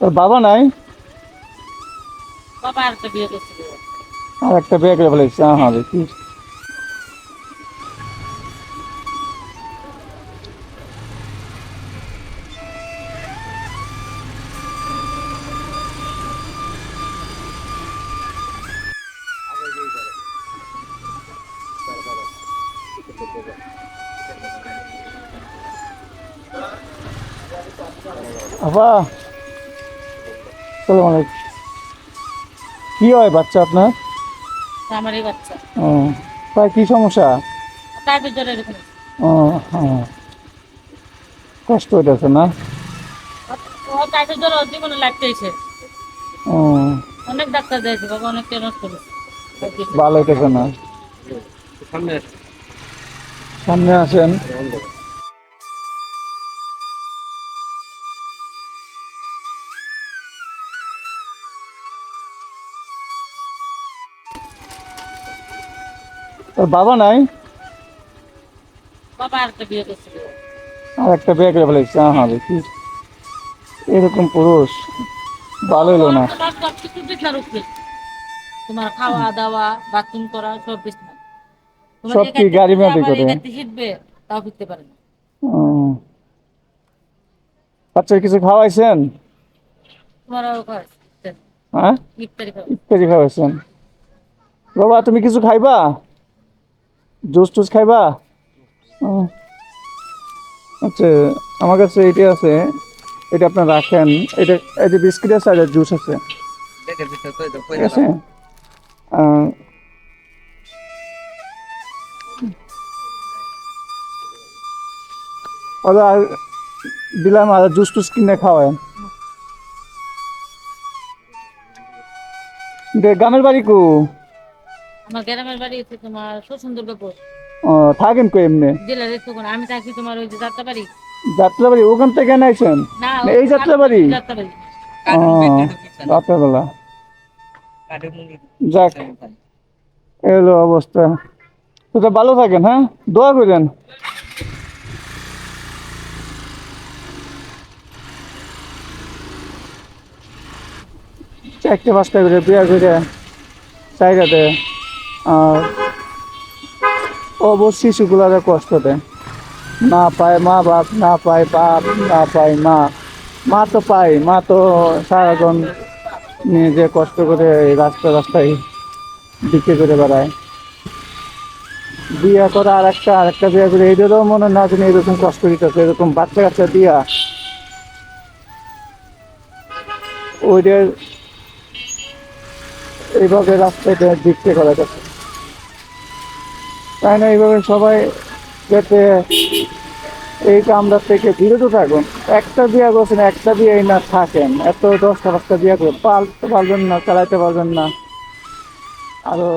তোর বাবা নাই? বাবা আর একটা বিয়ে করছিল আর একটা বিয়ে করে ফেলেছে হ্যাঁ হ্যাঁ দেখি। আপা সালাম আলাইকুম। কি হয় বাচ্চা আপনার? আমারই বাচ্চা। ও তাই কি সমস্যা? তার এরকম। ও হ্যাঁ কষ্ট হইতেছে না? ও তার ভিতরে ওর জীবনে লাগতেছে ও। অনেক ডাক্তার দিয়েছে বাবা অনেক টেনস ভালো হইতেছে না? সামনে আসেন। তোর বাবা নাই? আর একটা বিয়ে করে ফেলেছে হ্যাঁ দেখি এরকম পুরুষ ভালো হলো না। তোমার খাওয়া দাওয়া বাথরুম করা সব বিছনা সব কি গাড়ি করে? হিটবে তাও ফিরতে পারে না। বাচ্চার কিছু খাওয়াইছেন? হ্যাঁ? ইফতারি খাওয়াইছেন। বাবা তুমি কিছু খাইবা? জুস টুস খাইবা? আচ্ছা আমার কাছে এটা আছে। এটা আপনার রাখেন। এটা এই যে বিস্কিট আছে আর জুস আছে। ঠিক আছে? আর দিলাম আর জুস টুস কিনে খাওয়ায়। দে গ্রামের বাড়ি কু? আমার গ্রামের বাড়ি হচ্ছে তোমার ও থাকেন কো এমনি? জেলার তখন আমি থাকি তোমার ওই যে যাত্রা বাড়ি যাত্রা বাড়ি ওখান থেকে আইছেন এই যাত্রা বাড়ি? যাত্রা বাড়ি ও রাত্রেবেলা। যাক এলো অবস্থা। তো ভালো থাকেন হ্যাঁ? দোয়া করেন। চারটে পাঁচটা করে বিয়া করে চাইরাতে। আর অবশ্য শিশুগুলারে কষ্ট দেয় না পায় মা বাপ, না পায় বাপ, না পায় মা। মা তো পায়, মা তো সারাক্ষণ নিজে কষ্ট করে রাস্তা রাস্তায় বিক্রি করে বেড়ায়। বিয়া করে আর একটা আর একটা বিয়া করে এদেরও মনে না জানি এরকম কষ্ট দিতেছে, এরকম বাচ্চা কাচ্চা দিয়া। ওইদের এইভাবে রাস্তায় বিক্রি করা যাচ্ছে তাই না, এইভাবে সবাই যাতে এই কামরা থেকে বিরত থাকুন। একটা বিয়া করছেন, একটা বিয়ে না থাকেন। এত দশটা পাঁচটা বিয়া করে পালতে পারবেন না, চালাইতে পারবেন না। আরও